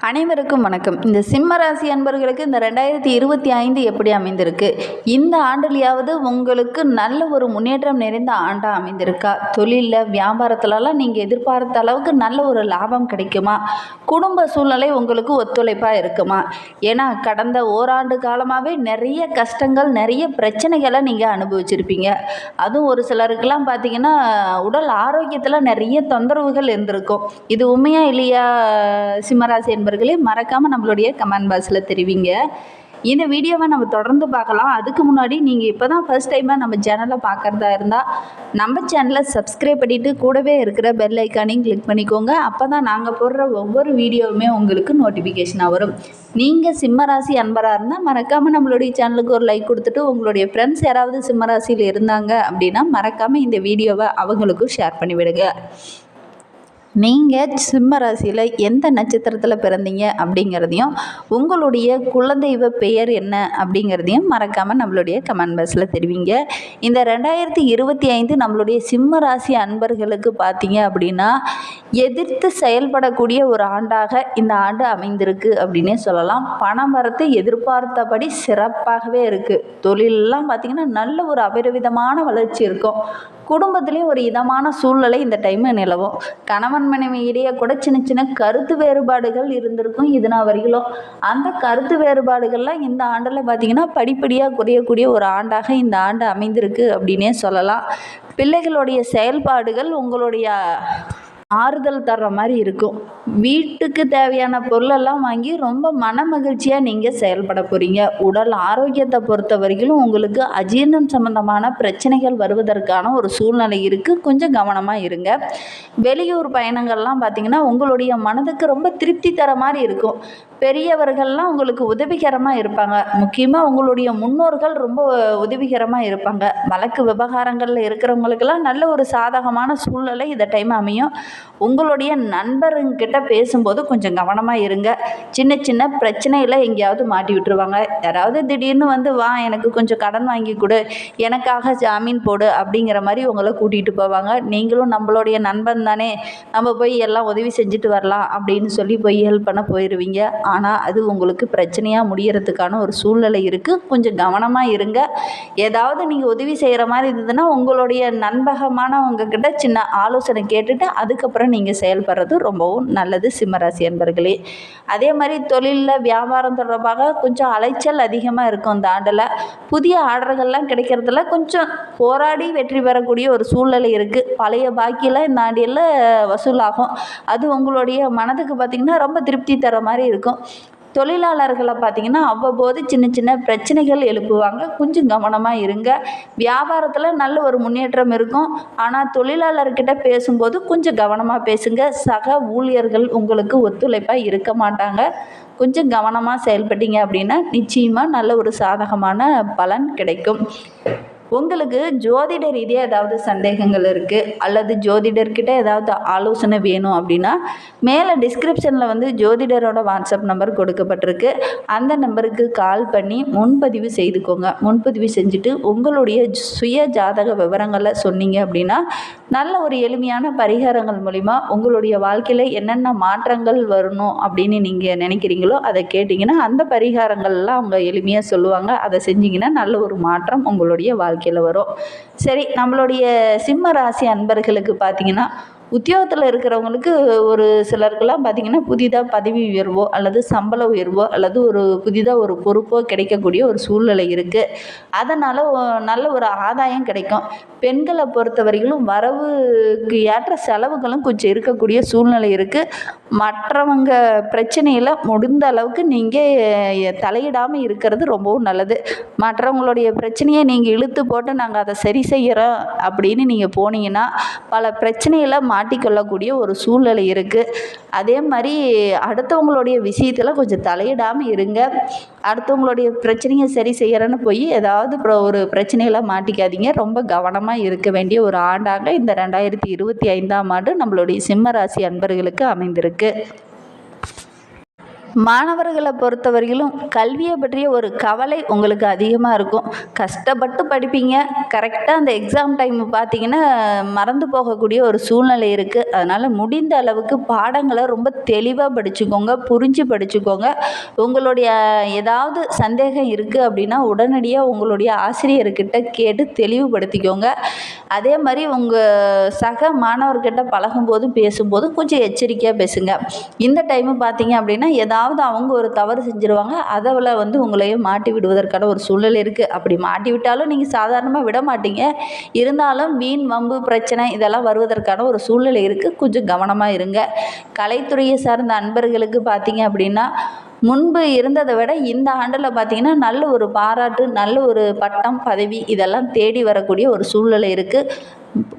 அனைவருக்கும் வணக்கம். இந்த சிம்ம ராசி அன்பர்களுக்கு இந்த ரெண்டாயிரத்தி இருபத்தி ஐந்து எப்படி அமைந்திருக்கு? இந்த ஆண்டுலையாவது உங்களுக்கு நல்ல ஒரு முன்னேற்றம் நிறைந்த ஆண்டாக அமைந்திருக்கா? தொழிலில் வியாபாரத்துலலாம் நீங்கள் எதிர்பார்த்த அளவுக்கு நல்ல ஒரு லாபம் கிடைக்குமா? குடும்ப சூழ்நிலை உங்களுக்கு ஒத்துழைப்பாக இருக்குமா? ஏன்னா கடந்த ஓராண்டு காலமாகவே நிறைய கஷ்டங்கள் நிறைய பிரச்சனைகளை நீங்கள் அனுபவிச்சிருப்பீங்க. அதுவும் ஒரு சிலருக்கெல்லாம் பார்த்தீங்கன்னா உடல் ஆரோக்கியத்தில் நிறைய தொந்தரவுகள் இருந்திருக்கும். இது உண்மையா இல்லையா சிம்மராசி நண்பர்களே மறக்காமல் நம்மளுடைய கமெண்ட் பாக்ஸில் தெரிவிங்க. இந்த வீடியோவை நம்ம தொடர்ந்து பார்க்கலாம். அதுக்கு முன்னாடி நீங்கள் இப்போ தான் ஃபஸ்ட் டைமாக நம்ம சேனலை பார்க்குறதா இருந்தால் நம்ம சேனலை சப்ஸ்கிரைப் பண்ணிவிட்டு கூடவே இருக்கிற பெல் ஐக்கானையும் கிளிக் பண்ணிக்கோங்க. அப்போ தான் நாங்கள் போடுற ஒவ்வொரு வீடியோவுமே உங்களுக்கு நோட்டிஃபிகேஷனாக வரும். நீங்கள் சிம்மராசி அன்பராக இருந்தால் மறக்காமல் நம்மளுடைய சேனலுக்கு ஒரு லைக் கொடுத்துட்டு உங்களுடைய ஃப்ரெண்ட்ஸ் யாராவது சிம்மராசியில் இருந்தாங்க அப்படின்னா மறக்காமல் இந்த வீடியோவை அவங்களுக்கும் ஷேர் பண்ணிவிடுங்க. நீங்கள் சிம்ம ராசியில் எந்த நட்சத்திரத்தில் பிறந்தீங்க அப்படிங்கிறதையும் உங்களுடைய குலதெய்வ பெயர் என்ன அப்படிங்கிறதையும் மறக்காமல் நம்மளுடைய கமெண்ட் பாக்ஸில் தெரிவிங்க. இந்த ரெண்டாயிரத்தி இருபத்தி ஐந்து நம்மளுடைய சிம்ம ராசி அன்பர்களுக்கு பார்த்தீங்க அப்படின்னா எதிர்த்து செயல்படக்கூடிய ஒரு ஆண்டாக இந்த ஆண்டு அமைந்திருக்கு அப்படின்னே சொல்லலாம். பணம் வரத்து எதிர்பார்த்தபடி சிறப்பாகவே இருக்குது தொழிலெலாம் பார்த்திங்கன்னா நல்ல ஒரு அபரிவிதமான வளர்ச்சி இருக்கும். குடும்பத்துலேயும் ஒரு இதமான சூழ்நிலை இந்த டைமு நிலவும். கணவன் மனைவி இடையே கூட சின்ன சின்ன கருத்து வேறுபாடுகள் இருந்திருக்கும். இது நான் வரையிலும் அந்த கருத்து வேறுபாடுகள்லாம் இந்த ஆண்டில் பார்த்திங்கன்னா படிப்படியாக குறையக்கூடிய ஒரு ஆண்டாக இந்த ஆண்டு அமைந்திருக்கு அப்படின்னே சொல்லலாம். பிள்ளைகளுடைய செயல்பாடுகள் உங்களுடைய ஆறுதல் தர்ற மாதிரி இருக்கும். வீட்டுக்கு தேவையான பொருளெல்லாம் வாங்கி ரொம்ப மன மகிழ்ச்சியாக நீங்கள் செயல்பட போகிறீங்க உடல் ஆரோக்கியத்தை பொறுத்த வரைக்கும் உங்களுக்கு அஜீர்ணம் சம்மந்தமான பிரச்சனைகள் வருவதற்கான ஒரு சூழ்நிலை இருக்குது கொஞ்சம் கவனமாக இருங்க. வெளியூர் பயணங்கள்லாம் பார்த்திங்கன்னா உங்களுடைய மனதுக்கு ரொம்ப திருப்தி தர மாதிரி இருக்கும். பெரியவர்கள்லாம் உங்களுக்கு உதவிகரமாக இருப்பாங்க. முக்கியமாக உங்களுடைய முன்னோர்கள் ரொம்ப உதவிகரமாக இருப்பாங்க. வழக்கு விவகாரங்களில் இருக்கிறவங்களுக்கெல்லாம் நல்ல ஒரு சாதகமான சூழ்நிலை இந்த டைம் அமையும். உங்களுடைய நண்பருங்கிட்ட பேசும்போது கொஞ்சம் கவனமாக இருங்க. சின்ன சின்ன பிரச்சனையில் எங்கேயாவது மாட்டி விட்டுருவாங்க. யாராவது திடீர்னு வந்து வா எனக்கு கொஞ்சம் கடன் வாங்கி கொடு. எனக்காக ஜாமீன் போடு அப்படிங்கிற மாதிரி உங்களை கூட்டிகிட்டு போவாங்க. நீங்களும் நம்மளுடைய நண்பன் தானே. நம்ம போய் எல்லாம் உதவி செஞ்சுட்டு வரலாம் அப்படின்னு சொல்லி போய் ஹெல்ப் பண்ண போயிடுவீங்க ஆனால் அது உங்களுக்கு பிரச்சனையாக முடியறதுக்கான ஒரு சூழ்நிலை இருக்குது கொஞ்சம் கவனமாக இருங்க. ஏதாவது நீங்கள் உதவி செய்கிற மாதிரி இருந்ததுன்னா உங்களுடைய நண்பகமானவங்க கிட்ட சின்ன ஆலோசனை கேட்டுட்டு அதுக்கப்புறம் நீங்கள் செயல்படுறது ரொம்பவும் நல்லது சிம்மராசி என்பர்களே அதே மாதிரி தொழிலில் வியாபாரம் தொடர்பாக கொஞ்சம் அலைச்சல் அதிகமாக இருக்கும் இந்த ஆண்டில். புதிய ஆர்டர்கள்லாம் கிடைக்கிறதுல கொஞ்சம் போராடி வெற்றி பெறக்கூடிய ஒரு சூழ்நிலை இருக்குது பழைய பாக்கியெல்லாம் இந்த ஆண்டியில் வசூலாகும். அது உங்களுடைய மனதுக்கு பார்த்திங்கன்னா ரொம்ப திருப்தி தர மாதிரி இருக்கும். தொழிலாளர்களை பார்த்திங்கன்னா அவ்வப்போது சின்ன சின்ன பிரச்சனைகள் எழுப்புவாங்க. கொஞ்சம் கவனமாக இருங்க. வியாபாரத்தில் நல்ல ஒரு முன்னேற்றம் இருக்கும். ஆனால் தொழிலாளர்கிட்ட பேசும்போது கொஞ்சம் கவனமாக பேசுங்க. சக ஊழியர்கள் உங்களுக்கு ஒத்துழைப்பாக இருக்க மாட்டாங்க. கொஞ்சம் கவனமாக செயல்பட்டீங்க அப்படின்னா நிச்சயமாக நல்ல ஒரு சாதகமான பலன் கிடைக்கும். உங்களுக்கு ஜோதிட ரீதியாக ஏதாவது சந்தேகங்கள் இருக்குது அல்லது ஜோதிடர்கிட்ட ஏதாவது ஆலோசனை வேணும் அப்படின்னா மேலே டிஸ்கிரிப்ஷனில் வந்து ஜோதிடரோட வாட்ஸ்அப் நம்பர் கொடுக்கப்பட்டிருக்கு. அந்த நம்பருக்கு கால் பண்ணி முன்பதிவு செய்துக்கோங்க. முன்பதிவு செஞ்சுட்டு உங்களுடைய சுய ஜாதக விவரங்களை சொன்னீங்க அப்படின்னா நல்ல ஒரு எளிமையான பரிகாரங்கள் மூலிமா உங்களுடைய வாழ்க்கையில் என்னென்ன மாற்றங்கள் வரணும் அப்படின்னு நீங்கள் நினைக்கிறீங்களோ அதை கேட்டிங்கன்னா அந்த பரிகாரங்கள்லாம் அவங்க எளிமையாக சொல்லுவாங்க. அதை செஞ்சிங்கன்னா நல்ல ஒரு மாற்றம் உங்களுடைய வாழ்க்கை வாழ்க்கையில் வரும். சரி நம்மளுடைய சிம்ம ராசி அன்பர்களுக்கு பார்த்தீங்கன்னா உத்தியோகத்தில் இருக்கிறவங்களுக்கு ஒரு சிலருக்கெல்லாம் பார்த்திங்கன்னா புதிதாக பதவி உயர்வோ அல்லது சம்பள உயர்வோ அல்லது ஒரு புதிதாக ஒரு பொறுப்போ கிடைக்கக்கூடிய ஒரு சூழ்நிலை இருக்குது அதனால் நல்ல ஒரு ஆதாயம் கிடைக்கும். பெண்களை பொறுத்த வரைக்கும் வரவுக்கு ஏற்ற செலவுகளும் கொஞ்சம் இருக்கக்கூடிய சூழ்நிலை இருக்குது மற்றவங்க பிரச்சனையில் முடிந்த அளவுக்கு நீங்கள் தலையிடாமல் இருக்கிறது ரொம்பவும் நல்லது. மற்றவங்களுடைய பிரச்சனையை நீங்கள் இழுத்து போட்டு நாங்கள் அதை சரி செய்கிறோம் அப்படின்னு நீங்கள் போனீங்கன்னா பல பிரச்சனைகளை மாட்டிக்கொள்ளக்கூடிய ஒரு சூழ்நிலை இருக்குது அதே மாதிரி அடுத்தவங்களுடைய விஷயத்தில் கொஞ்சம் தலையிடாமல் இருங்க. அடுத்தவங்களுடைய பிரச்சனையை சரி செய்கிறேன்னு போய் ஏதாவது ஒரு பிரச்சனையில் மாட்டிக்காதீங்க. ரொம்ப கவனமாக இருக்க வேண்டிய ஒரு ஆண்டாக இந்த ரெண்டாயிரத்தி இருபத்தி ஐந்தாம் ஆண்டு நம்மளுடைய சிம்ம ராசி அன்பர்களுக்கு அமைந்திருக்கு. மாணவர்களை பொறுத்தவரையிலும் கல்வியை பற்றிய ஒரு கவலை உங்களுக்கு அதிகமாக இருக்கும். கஷ்டப்பட்டு படிப்பீங்க. கரெக்டாக அந்த எக்ஸாம் டைம் பார்த்தீங்கன்னா மறந்து போகக்கூடிய ஒரு சூழ்நிலை இருக்குது அதனால் முடிந்த அளவுக்கு பாடங்களை ரொம்ப தெளிவாக படிச்சுக்கோங்க புரிஞ்சு படிச்சுக்கோங்க. உங்களுடைய ஏதாவது சந்தேகம் இருக்குது அப்படின்னா உடனடியாக உங்களுடைய ஆசிரியர்கிட்ட கேட்டு தெளிவுபடுத்திக்கோங்க. அதே மாதிரி உங்கள் சக மாணவர்கிட்ட பழகும்போதும் பேசும்போதும் கொஞ்சம் எச்சரிக்கையாக பேசுங்க. இந்த டைமு பார்த்தீங்க அப்படின்னா ஏதாவது அவங்க ஒரு தவறு செஞ்சுருவாங்க அதில் வந்து உங்களையும் மாட்டி விடுவதற்கான ஒரு சூழ்நிலை இருக்குது அப்படி மாட்டி விட்டாலும் நீங்கள் சாதாரணமாக விட மாட்டீங்க. இருந்தாலும் வீண் வம்பு பிரச்சனை இதெல்லாம் வருவதற்கான ஒரு சூழ்நிலை இருக்குது கொஞ்சம் கவனமாக இருங்க. கலைத்துறையை சார்ந்த அன்பர்களுக்கு பார்த்தீங்க அப்படின்னா முன்பு இருந்ததை விட இந்த ஆண்டில் பார்த்தீங்கன்னா நல்ல ஒரு பாராட்டு நல்ல ஒரு பட்டம் பதவி இதெல்லாம் தேடி வரக்கூடிய ஒரு சூழ்நிலை இருக்குது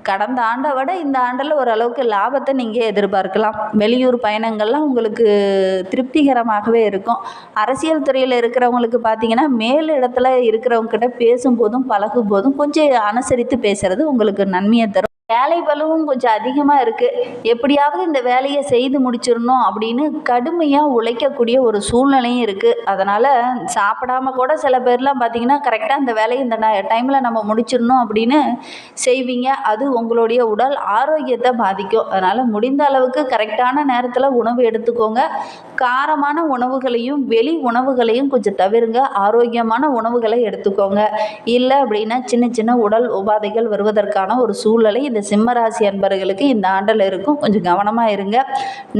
கடந்த ஆண்டை விட இந்த ஆண்டில் ஓரளவுக்கு லாபத்தை நீங்கள் எதிர்பார்க்கலாம். வெளியூர் பயணங்கள்லாம் உங்களுக்கு திருப்திகரமாகவே இருக்கும். அரசியல் துறையில் இருக்கிறவங்களுக்கு பார்த்தீங்கன்னா மேல் இடத்துல இருக்கிறவங்க கிட்ட பேசும்போதும் பழகும் போதும் கொஞ்சம் அனுசரித்து பேசுகிறது உங்களுக்கு நன்மையை தரும். வேலை பலவும் கொஞ்சம் அதிகமாக இருக்குது எப்படியாவது இந்த வேலையை செய்து முடிச்சிடணும் அப்படின்னு கடுமையாக உழைக்கக்கூடிய ஒரு சூழ்நிலையும் இருக்குது அதனால் சாப்பிடாம கூட சில பேர்லாம் பார்த்தீங்கன்னா கரெக்டாக இந்த வேலையை இந்த டைமில் நம்ம முடிச்சிடணும் அப்படின்னு செய்வீங்க. அது உங்களுடைய உடல் ஆரோக்கியத்தை பாதிக்கும். அதனால் முடிந்த அளவுக்கு கரெக்டான நேரத்தில் உணவு எடுத்துக்கோங்க. காரமான உணவுகளையும் வெளி உணவுகளையும் கொஞ்சம் தவிருங்க. ஆரோக்கியமான உணவுகளை எடுத்துக்கோங்க. இல்லை அப்படின்னா சின்ன சின்ன உடல் உபாதைகள் வருவதற்கான ஒரு சூழ்நிலை இந்த சிம்மராசி அன்பர்களுக்கு இந்த ஆண்டில் இருக்கும். கொஞ்சம் கவனமாக இருங்க.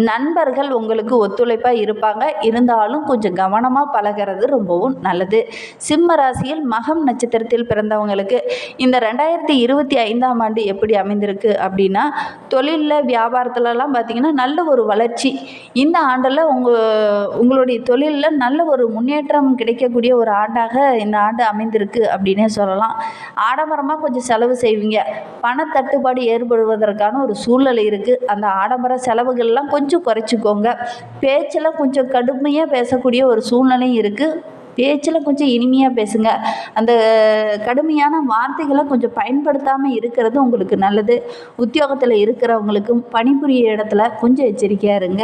நண்பர்கள் உங்களுக்கு ஒத்துழைப்பாக இருப்பாங்க. இருந்தாலும் கொஞ்சம் கவனமாக பழகிறது ரொம்பவும் நல்லது. சிம்ம ராசியில் மகம் நட்சத்திரத்தில் பிறந்தவங்களுக்கு இந்த ரெண்டாயிரத்தி இருபத்தி ஐந்தாம் ஆண்டு எப்படி அமைந்திருக்கு அப்படின்னா தொழிலில் வியாபாரத்துலலாம் பார்த்திங்கன்னா நல்ல ஒரு வளர்ச்சி. இந்த ஆண்டில் உங்கள் உங்களுடைய தொழிலில் நல்ல ஒரு முன்னேற்றம் கிடைக்கக்கூடிய ஒரு ஆண்டாக இந்த ஆண்டு அமைந்திருக்கு அப்படின்னே சொல்லலாம். ஆடம்பரமாக கொஞ்சம் செலவு செய்வீங்க. பணத்தட்டுப்பாடு ஏற்படுவதற்கான ஒரு சூழ்நிலை இருக்குது அந்த ஆடம்பர செலவுகள்லாம் கொஞ்சம் குறைச்சிக்கோங்க. பேச்செல்லாம் கொஞ்சம் கடுமையாக பேசக்கூடிய ஒரு சூழ்நிலையும் இருக்குது பேச்சில் கொஞ்சம் இனிமையாக பேசுங்க. அந்த கடுமையான வார்த்தைகளை கொஞ்சம் பயன்படுத்தாமல் இருக்கிறது உங்களுக்கு நல்லது. உத்தியோகத்தில் இருக்கிறவங்களுக்கும் பணிபுரிய இடத்துல கொஞ்சம் எச்சரிக்கையாக இருங்க.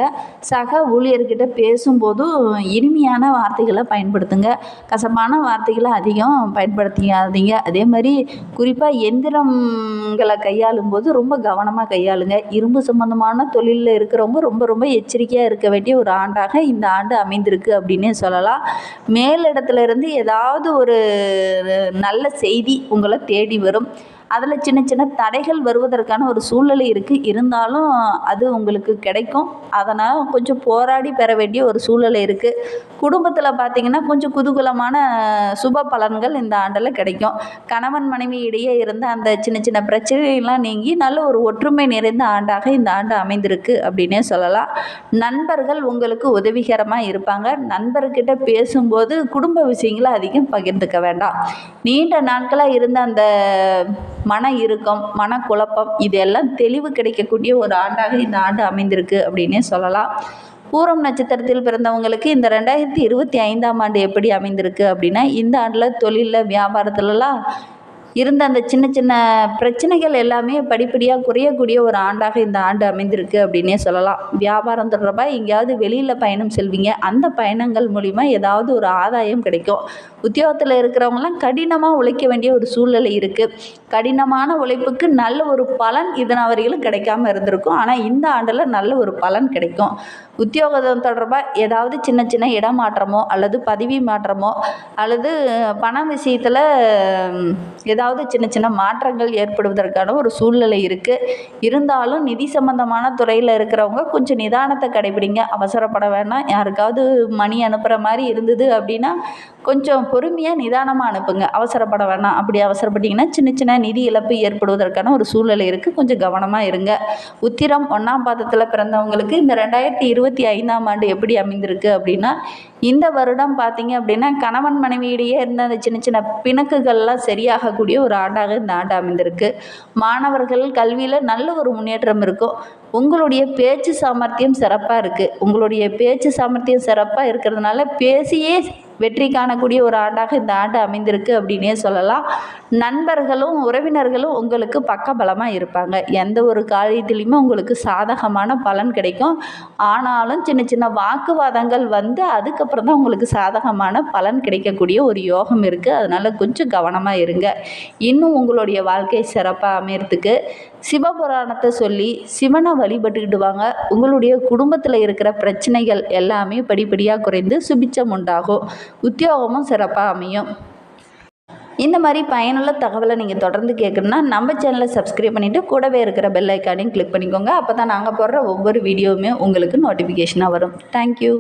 சக ஊழியர்கிட்ட பேசும்போதும் இனிமையான வார்த்தைகளை பயன்படுத்துங்க. கசப்பான வார்த்தைகளை அதிகம் பயன்படுத்திக்காதீங்க அதே மாதிரி குறிப்பாக எந்திரங்களை கையாளும் போது ரொம்ப கவனமாக கையாளுங்க. இரும்பு சம்மந்தமான தொழிலில் இருக்கிறவங்க ரொம்ப ரொம்ப எச்சரிக்கையாக இருக்க வேண்டிய ஒரு ஆண்டாக இந்த ஆண்டு அமைந்திருக்கு அப்படின்னே சொல்லலாம். மேல் மேலிடத்துல இருந்து ஏதாவது ஒரு நல்ல செய்தி உங்களை தேடி வரும். அதில் சின்ன சின்ன தடைகள் வருவதற்கான ஒரு சூழ்நிலை இருக்குது இருந்தாலும் அது உங்களுக்கு கிடைக்கும். அதனால் கொஞ்சம் போராடி பெற வேண்டிய ஒரு சூழ்நிலை இருக்குது குடும்பத்தில் பார்த்திங்கன்னா கொஞ்சம் குதூகலமான சுப பலன்கள் இந்த ஆண்டில் கிடைக்கும். கணவன் மனைவி இடையே இருந்த அந்த சின்ன சின்ன பிரச்சனைகள்லாம் நீங்கி நல்ல ஒரு ஒற்றுமை நிறைந்த ஆண்டாக இந்த ஆண்டு அமைந்திருக்கு அப்படின்னே சொல்லலாம். நண்பர்கள் உங்களுக்கு உதவிகரமாக இருப்பாங்க. நண்பர்கிட்ட பேசும்போது குடும்ப விஷயங்களை அதிகம் பகிர்ந்துக்க வேண்டாம். நீண்ட நாட்களாக இருந்த அந்த மன இறுக்கம் மனக்குழப்பம் இதெல்லாம் தெளிவு கிடைக்கக்கூடிய ஒரு ஆண்டாக இந்த ஆண்டு அமைந்திருக்கு அப்படின்னே சொல்லலாம். பூரம் நட்சத்திரத்தில் பிறந்தவங்களுக்கு இந்த ரெண்டாயிரத்தி இருபத்தி ஐந்தாம் ஆண்டு எப்படி அமைந்திருக்கு அப்படின்னா இந்த ஆண்டில் தொழிலில் வியாபாரத்துலலாம் இருந்த அந்த சின்ன சின்ன பிரச்சனைகள் எல்லாமே படிப்படியாக குறையக்கூடிய ஒரு ஆண்டாக இந்த ஆண்டு அமைந்திருக்கு அப்படின்னே சொல்லலாம். வியாபாரம் தொடர்பாக எங்கேயாவது வெளியில் பயணம் செல்வீங்க. அந்த பயணங்கள் மூலிமா ஏதாவது ஒரு ஆதாயம் கிடைக்கும். உத்தியோகத்தில் இருக்கிறவங்களாம் கடினமாக உழைக்க வேண்டிய ஒரு சூழ்நிலை இருக்குது கடினமான உழைப்புக்கு நல்ல ஒரு பலன் இதன வரையிலும் கிடைக்காம இருந்திருக்கும். ஆனால் இந்த ஆண்டில் நல்ல ஒரு பலன் கிடைக்கும். உத்தியோகம் தொடர்பாக ஏதாவது சின்ன சின்ன இடமாற்றமோ அல்லது பதவி மாற்றமோ அல்லது பண விஷயத்தில் ஏதாவது சின்ன சின்ன மாற்றங்கள் ஏற்படுவதற்கான ஒரு சூழ்நிலை இருக்குது இருந்தாலும் நிதி சம்பந்தமான துறையில் இருக்கிறவங்க கொஞ்சம் நிதானத்தை கடைபிடிங்க. அவசரப்பட வேணாம். யாருக்காவது மணி அனுப்புகிற மாதிரி இருந்தது அப்படின்னா கொஞ்சம் பொறுமையாக நிதானமாக அனுப்புங்க. அவசரப்பட வேணாம். அப்படி அவசரப்பட்டிங்கன்னா சின்ன சின்ன நிதி இழப்பு ஏற்படுவதற்கான ஒரு சூழ்நிலை இருக்குது கொஞ்சம் கவனமாக இருங்க. உத்திரம் ஒன்றாம் பாதத்தில் பிறந்தவங்களுக்கு இந்த ரெண்டாயிரத்தி இருபத்தி ஐந்தாம் ஆண்டு எப்படி அமைந்திருக்கு அப்படின்னா இந்த வருடம் பார்த்தீங்க அப்படின்னா கணவன் மனைவியிடையே இருந்த அந்த சின்ன சின்ன பிணக்குகள்லாம் சரியாகக்கூடிய ஒரு ஆண்டாக இந்த ஆண்டு அமைந்திருக்கு. மாணவர்கள் கல்வியில் நல்ல ஒரு முன்னேற்றம் இருக்கும் உங்களுடைய பேச்சு சாமர்த்தியம் சிறப்பாக இருக்குது உங்களுடைய பேச்சு சாமர்த்தியம் சிறப்பாக இருக்கிறதுனால பேசியே வெற்றி காணக்கூடிய ஒரு ஆண்டாக இந்த ஆண்டு அமைந்திருக்கு அப்படின்னே சொல்லலாம். நண்பர்களும் உறவினர்களும் உங்களுக்கு பக்கபலமாக இருப்பாங்க. எந்த ஒரு காரியத்திலையுமே உங்களுக்கு சாதகமான பலன் கிடைக்கும். ஆனாலும் சின்ன சின்ன வாக்குவாதங்கள் வந்து அதுக்கப்புறம் தான் உங்களுக்கு சாதகமான பலன் கிடைக்கக்கூடிய ஒரு யோகம் இருக்குது அதனால் கொஞ்சம் கவனமாக இருங்க. இன்னும் உங்களுடைய வாழ்க்கை சிறப்பாக அமையறதுக்கு சிவபுராணத்தை சொல்லி சிவனை வழிபட்டுக்கிட்டு வாங்க உங்களுடைய குடும்பத்தில் இருக்கிற பிரச்சனைகள் எல்லாமே படிப்படியாக குறைந்து சுபிச்சம் உண்டாகும். உத்தியோகமும் சிறப்பாக அமையும். இந்த மாதிரி பயனுள்ள தகவலை நீங்கள் தொடர்ந்து கேட்கணுன்னா நம்ம சேனலை சப்ஸ்கிரைப் பண்ணிவிட்டு கூடவே இருக்கிற பெல் ஐக்கானையும் கிளிக் பண்ணிக்கோங்க. அப்போ தான் நாங்கள் போடுற ஒவ்வொரு வீடியோவுமே உங்களுக்கு நோட்டிஃபிகேஷனாக வரும். தேங்க்யூ